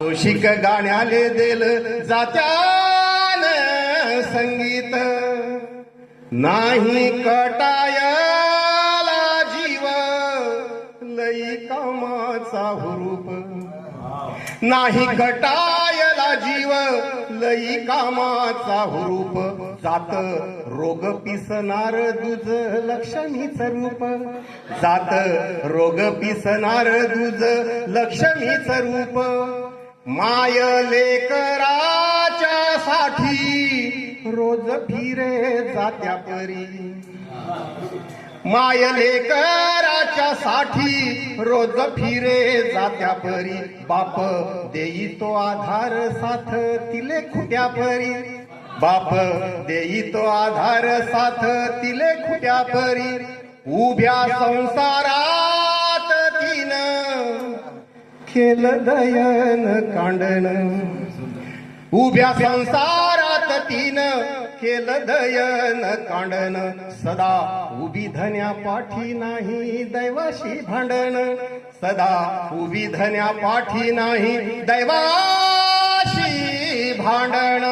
कौशिक गाण्याले देल जात्यान संगीत. नाही कटायला जीव लई कामाचा हुरूप. नाही कटायला जीव लई कामाचा हुरूप. जात रोग पिसणार दुज लक्ष्मीच रूप. जात रोग पिसणार दुज लक्ष्मीच रूप. माय लेकराच्या साठी रोज फिरे जात्या परी माय लेकराच्या साठी रोज फिरे जात्या परी बाप देई तो आधार साथ तिले खुट्या परी बाप देई तो आधार साथ तिले खुट्या परी उभ्या संसारा केलं दयन कांडण उभ्या संसारात तीन केलं दयन कांडण सदा उभी धन्या पाठी नाही दैवाशी भांडण. सदा उभी धन्या पाठी नाही दैवाशी भांडण.